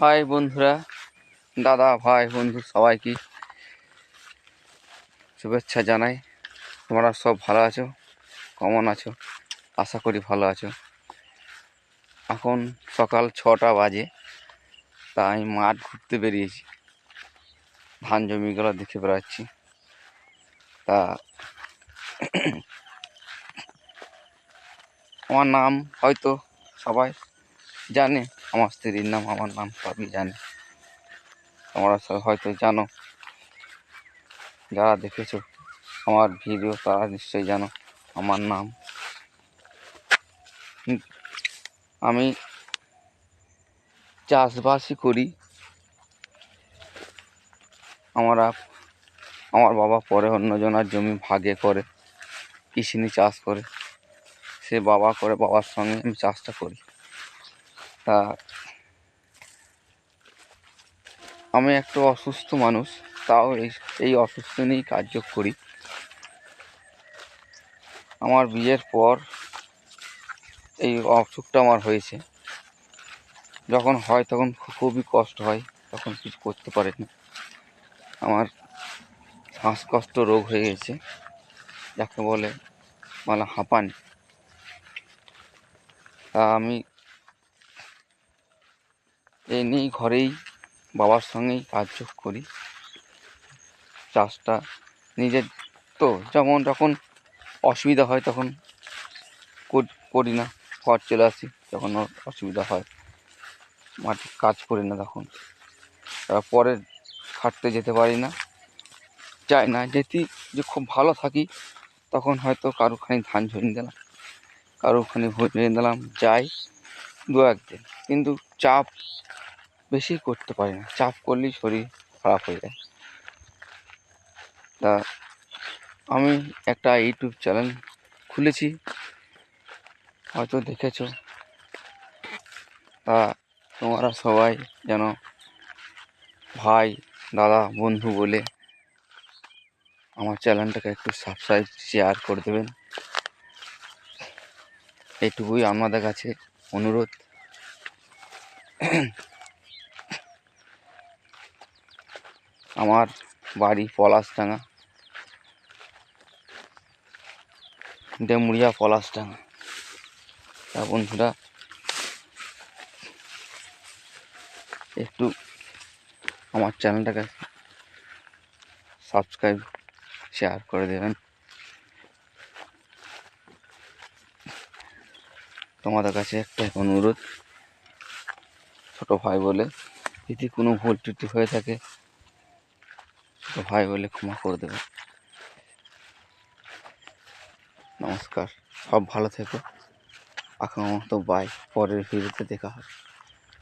High বন্ধুরা, দাদা, ভাই, বন্ধু, সবাইকে শুভেচ্ছা জানাই। তোমরা সব ভালো আছো? কেমন আছো? আশা করি ভালো আছো। এখন সকাল ছটা বাজে তা আমি মাঠ ঘুরতে বেরিয়েছি। ধান জমিগুলো দেখে বেড়াচ্ছি। তা আমার নাম হয়তো সবাই জানে। আমার স্ত্রীর নাম, আমার নাম সবই জানে। তোমরা হয়তো জানো। যারা দেখেছ আমার ভিডিও তারা নিশ্চয়ই জানো আমার নাম। আমি চাষবাসই করি। আমরা আমার বাবা পরে অন্যজনার জমি ভাগে করে, কৃষিনি চাষ করে। সে বাবা করে বাবার সঙ্গে আমি চাষটা করি। তা আমি একটা অসুস্থ মানুষ, তাও এই অসুস্থ নিয়েই কার্য করি। আমার বিয়ের পর এই অসুখটা আমার হয়েছে। যখন হয় তখন খুবই কষ্ট হয়, তখন কিছু করতে পারি না। আমার শ্বাসকষ্ট রোগ হয়ে গেছে, যাকে বলে মানে হাঁপানি। তা আমি এই নিয়েই ঘরেই বাবার সঙ্গেই কার্য করি। চাষটা নিজের তো যেমন যখন অসুবিধা হয় তখন করি না, ঘর চলে আসি যখন অসুবিধা হয় মাঠে কাজ করি না তখন। তারপরে খাটতে যেতে পারি না, যাই না যেটি যে খুব ভালো থাকি তখন হয়তো কারোখানি ধান ঝরিয়ে দিলাম, কারোখানি ভরিয়ে দিলাম, যাই দু একদিন। কিন্তু চাপ বেশি করতে পারি না। চাপ করলেই শরীর খারাপ হয়ে যায়। তা আমি একটা ইউটিউব চ্যানেল খুলেছি। হয়তো দেখেছ। তা তোমরা সবাই যেন ভাই, দাদা, বন্ধু বলে আমার চ্যানেলটাকে একটু সাবস্ক্রাইব শেয়ার করে দেবেন। এইটুকুই আমাদের কাছে। অনুরোধ। আমার বাড়ি পলাশডাঙ্গা। ডেমুরিয়া পলাশডাঙ্গা। তা বন্ধুরা, একটু আমার চ্যানেলটাকে সাবস্ক্রাইব শেয়ার করে দেবেন। তোমাদের কাছে একটা অনুরোধ। ছোট ভাই বলে যদি কোনো ভুল ত্রুটি হয়ে থাকে, ছোট ভাই বলে ক্ষমা করে দেবে। নমস্কার, সব ভালো থেকো। এখন মতো বাই পরের ভিডিওতে দেখা হবে।